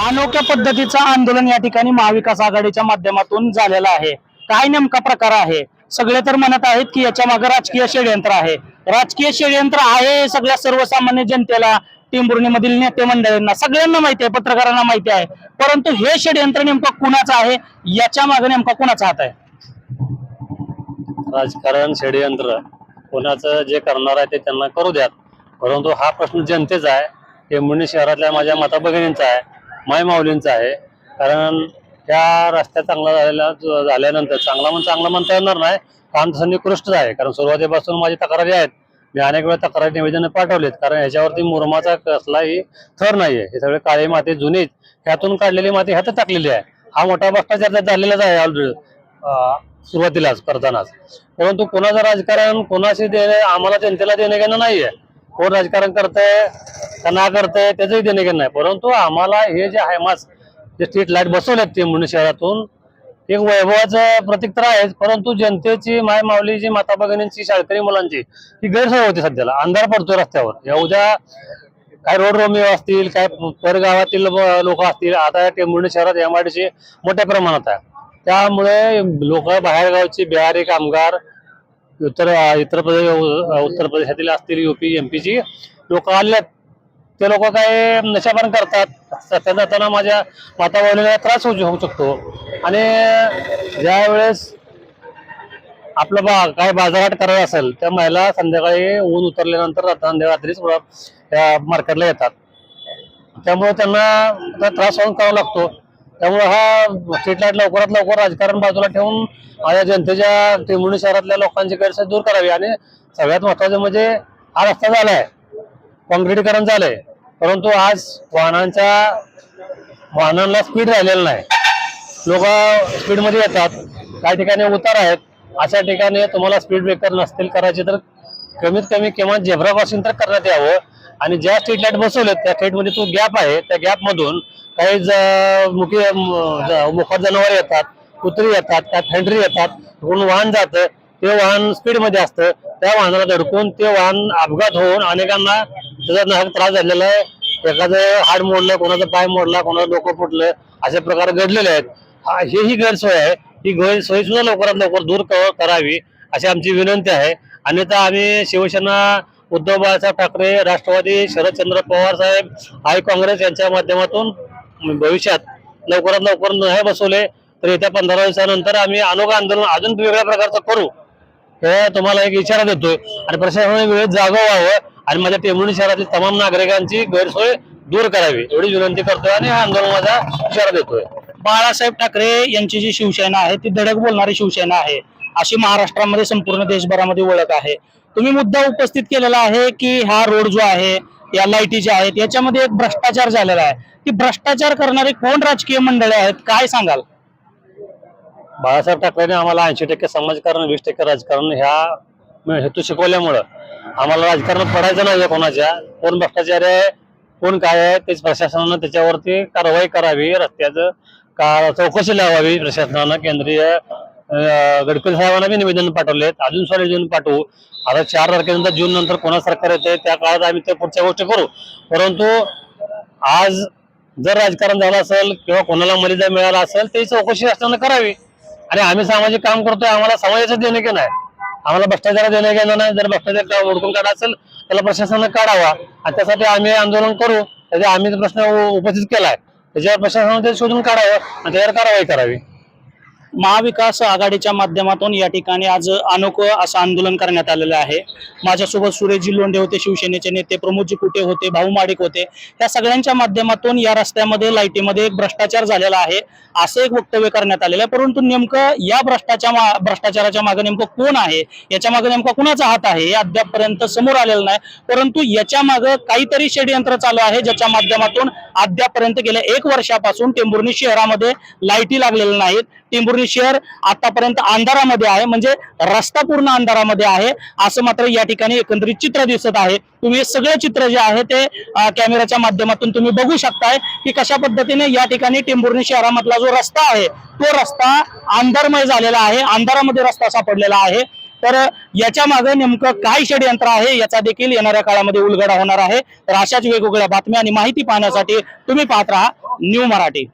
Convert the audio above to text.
अनोख्या पद्धतीचं आंदोलन या ठिकाणी महाविकास आघाडीच्या माध्यमातून झालेलं आहे. काय नेमका प्रकार आहे? सगळे तर म्हणत आहेत की याच्या मागे राजकीय षडयंत्र आहे. राजकीय षडयंत्र आहे हे सगळ्या सर्वसामान्य जनतेला टेंभुर्णीमधील नेते मंडळींना सगळ्यांना माहिती आहे पत्रकारांना माहिती आहे. परंतु हे षडयंत्र नेमकं कुणाचं आहे? याच्या मागे नेमका कुणाचा हात आहे? राजकारण षडयंत्र. कोणाचं जे करणार आहे ते त्यांना करू द्यात. परंतु हा प्रश्न जनतेचा आहे. टेंबुर्णी शहरातल्या माझ्या माता भगिनींचा आहे. माय माऊलींचा आहे. कारण त्या रस्त्या चांगला झालेला झाल्यानंतर चांगला म्हणून चांगला म्हणता येणार नाही. काम तसं निकृष्ट आहे. कारण सुरुवातीपासून माझी तक्रारी आहेत. मी अनेक वेळा तक्रारी निवेदन पाठवलेत. कारण ह्याच्यावरती मुरमाचा कसलाही थर नाहीये. हे सगळे काळे माती जुनीच ह्यातून काढलेली माती ह्यातच टाकलेली आहे. हा मोठा भ्रष्टाचार झालेलाच आहे ऑलरेडी सुरुवातीलाच करतानाच. परंतु कोणाचं राजकारण कोणाशी देणे आम्हाला जनतेला देणे घेणं नाहीये. कोण राजकारण करतंय का ना करतंय त्याचंही देणं घेणं नाही. परंतु आम्हाला हे जे आहे मास जे स्ट्रीट लाइट बसवलेत ते म्हणून शहरातून एक वैभवाचं प्रतीक तर आहेच. परंतु जनतेची माय माऊलीची माता भगिनींची शाळकरी मुलांची ही गैरसोय होती सध्याला. अंधार पडतोय रस्त्यावर. या उद्या काय रोड रोमिओ असतील काय परगावातील लोक असतील आता या शहरात एमआयडीसी मोठ्या प्रमाणात आहे. त्यामुळे लोक बाहेरगावचे बिहारी कामगार उत्तर उत्तर प्रदेश उत्तर प्रदेशातील असतील युपी एमपीची लोक आलेत. ते लोक काय नशापान करतात. सध्या जाताना माझ्या माता बहिणीला त्रास होऊ होऊ शकतो. आणि ज्या वेळेस आपलं बा काय बाजारघाट करायला असेल त्या महिला संध्याकाळी ऊन उतरल्यानंतर रात्र रात्रीच त्या मार्केटला येतात. त्यामुळे त्यांना त्या त्रास सहन करावा लागतो. त्यामुळे हा स्ट्रीट लाइट लवकरात लवकर राजकारण बाजूला ठेवून माझ्या जनतेच्या टेंभुर्णी शहरातल्या लोकांची गैरसोय दूर करावी. आणि सगळ्यात महत्वाचं म्हणजे हा रस्ता झालाय. काँक्रिटीकरण झालंय. परंतु आज वाहनांच्या वाहनांना स्पीड राहिलेलं नाही. लोक स्पीडमध्ये येतात. काही ठिकाणी उतार आहेत. अशा ठिकाणी तुम्हाला स्पीड ब्रेकर नसतील करायचे तर कमीत कमी किमान झेब्रा क्रॉसिंग तर करण्यात यावं. आणि ज्या स्ट्रीट लाइट बसवलेत त्या स्ट्रीटमध्ये तो गॅप आहे. त्या गॅपमधून काही ज- मुखात जनावर येतात कुत्री येतात त्या फेंडरी येतात. कोण वाहन जातं. ते वाहन स्पीडमध्ये असतं. त्या वाहनाला धडकून ते वाहन अपघात होऊन अनेकांना त्याचा नाहक त्रास झालेला आहे. एखादं हाड मोडलं कोणाचं पाय मोडला कोणाचं डोकं फुटलं असे प्रकार घडलेले आहेत. हा हे ही गैरसोय आहे. ही गैरसोय सुद्धा लवकरात लवकर दूर क- करावी अशी आमची विनंती आहे. अन्यथा आम्ही शिवसेना उद्धव बाळासाहेब ठाकरे राष्ट्रवादी शरदचंद्र पवार साहेब आई काँग्रेस यांच्या माध्यमातून भविष्यात लवकरात लवकर नाही बसवले. तर येत्या पंधरा दिवसानंतर आम्ही अनोखा आंदोलन अजून वेगळ्या प्रकारचं करू हे तुम्हाला एक इशारा देतोय. आणि प्रशासनाने वेळेत जागं व्हावं आणि माझ्या टेंभुर्णी शहरातील तमाम नागरिकांची गैरसोय दूर करावी एवढी विनंती करतोय आणि हा आंदोलनाचा इशारा देतोय बाळासाहेब ठाकरे यांची जी शिवसेना आहे ती धडक बोलणारी शिवसेना आहे अशी महाराष्ट्रामध्ये संपूर्ण देशभरामध्ये ओळख आहे. तुम्ही मुद्दा उपस्थित केलेला आहे की हा रोड जो आहे या लाईटी ज्या आहेत याच्यामध्ये एक भ्रष्टाचार झालेला आहे. ती भ्रष्टाचार करणारे कोण राजकीय मंडळी आहेत काय सांगाल? बाळासाहेब ठाकरेंनी आम्हाला ऐंशी टक्के समाजकारण वीस टक्के राजकारण ह्या हेतू शिकवल्यामुळं आम्हाला राजकारण पडायचं नाही कोणाच्या. कोण भ्रष्टाचार आहे कोण काय आहे तेच प्रशासनानं त्याच्यावरती कारवाई करावी रस्त्याचं का चौकशी लावावी प्रशासनानं. केंद्रीय गडकरी साहेबांना मी निवेदन पाठवलेत अजून सुद्धा निवेदन पाठवू. आता चार तारखेनंतर जून नंतर कोणा सरकार येते त्या काळात आम्ही त्या पुढच्या गोष्टी करू. परंतु आज जर राजकारण झालं असेल किंवा कोणाला मर्यादा मिळाला असेल ते चौकशी असताना करावी. आणि आम्ही सामाजिक काम करतोय आम्हाला समाजाचं देणे की नाही आम्हाला भ्रष्टाचार देणं घेणं नाही. जर भ्रष्टाचार ओळखून काढा असेल त्याला प्रशासनानं काढावा. आणि त्यासाठी आम्ही आंदोलन करू. त्याच्या आम्ही प्रश्न उपस्थित केलाय. त्याच्यावर प्रशासनाने ते शोधून काढावं आणि त्याच्यावर कारवाई करावी. महाविकास आघाडीच्या माध्यमातून या ठिकाणी आज अनोखं असं आंदोलन करण्यात आलेलं आहे. माझ्यासोबत सुरेशजी लोंढे होते शिवसेनेचे नेते प्रमोदजी कुटे होते भाऊ माडिक होते. या सगळ्यांच्या माध्यमातून या रस्त्यामध्ये लाईटीमध्ये एक भ्रष्टाचार झालेला आहे असं एक वक्तव्य करण्यात आलेलं आहे. परंतु नेमकं या भ्रष्टाचार भ्रष्टाचाराच्या मागे नेमकं कोण आहे? याच्या मागे नेमका कुणाचा हात आहे? हे अद्यापपर्यंत समोर आलेलं नाही. परंतु याच्या मागे काहीतरी षडयंत्र चालू आहे ज्याच्या माध्यमातून अद्यापपर्यंत गेल्या एक वर्षापासून टेंभुर्णी शहरामध्ये लाईटी लागलेल्या नाहीत. टेंभुर्णी शहर आतापर्यंत अंधारामध्ये आहे. म्हणजे रस्ता पूर्ण अंधारामध्ये आहे. असं मात्र या ठिकाणी एकंदरीत चित्र दिसत आहे. तुम्ही हे सगळे चित्र जे आहे ते कॅमेराच्या कॅमेऱ्याच्या माध्यमातून तुम्ही बघू शकताय की कशा पद्धतीने या ठिकाणी टेंभुर्णी शहरामधला जो रस्ता आहे तो रस्ता अंधारमय झालेला आहे. अंधारामध्ये रस्ता सापडलेला आहे. तर याच्या मागे नेमकं काय षडयंत्र आहे याचा देखील येणाऱ्या काळामध्ये उलगडा होणार आहे. तर अशाच वेगवेगळ्या बातम्या आणि माहिती पाहण्यासाठी तुम्ही पाहत राहा न्यू मराठी.